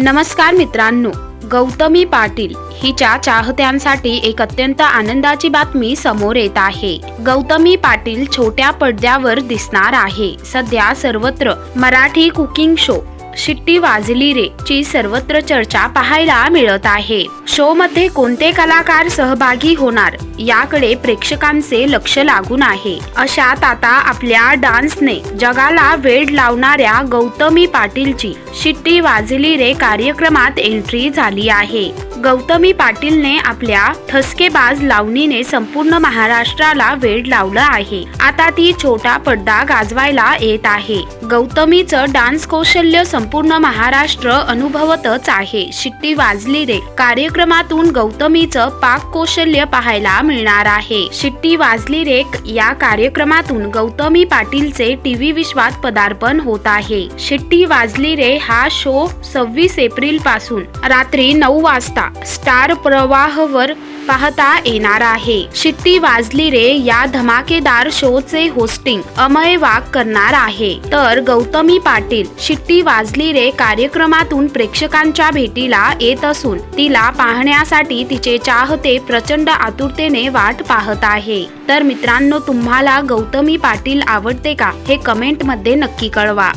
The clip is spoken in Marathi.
नमस्कार मित्रांनो गौतमी पाटील हिच्या चाहत्यांसाठी एक अत्यंत आनंदाची बातमी समोर येत आहे. गौतमी पाटील छोट्या पडद्यावर दिसणार आहे. सध्या सर्वत्र मराठी कुकिंग शो शिट्टी वाजली रे ची सर्वत्र चर्चा पाहायला मिळत आहे. शो मध्ये कोणते कलाकार सहभागी होणार याकडे प्रेक्षकांचे लक्ष लागून आहे. अशात आता आपल्या डान्सने जगाला वेड लावणाऱ्या गौतमी पाटीलची शिट्टी वाजली रे कार्यक्रमात एंट्री झाली आहे. गौतमी पाटीलने आपल्या ठसकेबाज लावणीने संपूर्ण महाराष्ट्राला वेड लावलं आहे. आता ती छोटा पडदा गाजवायला येत आहे. गौतमीचं डान्स कौशल्य संपूर्ण महाराष्ट्र अनुभवतच आहे. शिट्टी वाजली रे. कार्यक्रमातून गौतमीचं पाक कौशल्य पाहायला मिळणार आहे. शिट्टी वाजली रे या कार्यक्रमातून गौतमी पाटीलचे टीव्ही विश्वात पदार्पण होत आहे. शिट्टी वाजली रे हा शो सव्वीस एप्रिलपासून रात्री नऊ वाजता. स्टार प्रवाहवर पाहता येणार आहे. शिट्टी वाजली रे या धमाकेदार शोचे होस्टिंग अमय वाघ करणार आहे. तर गौतमी पाटील शिट्टी वाजली रे कार्यक्रमातून प्रेक्षकांच्या भेटीला येत असून तिला पाहण्यासाठी तिचे चाहते प्रचंड आतुरतेने वाट पाहत आहे. तर मित्रांनो तुम्हाला गौतमी पाटील आवडते का? हे कमेंटमध्ये नक्की कळवा.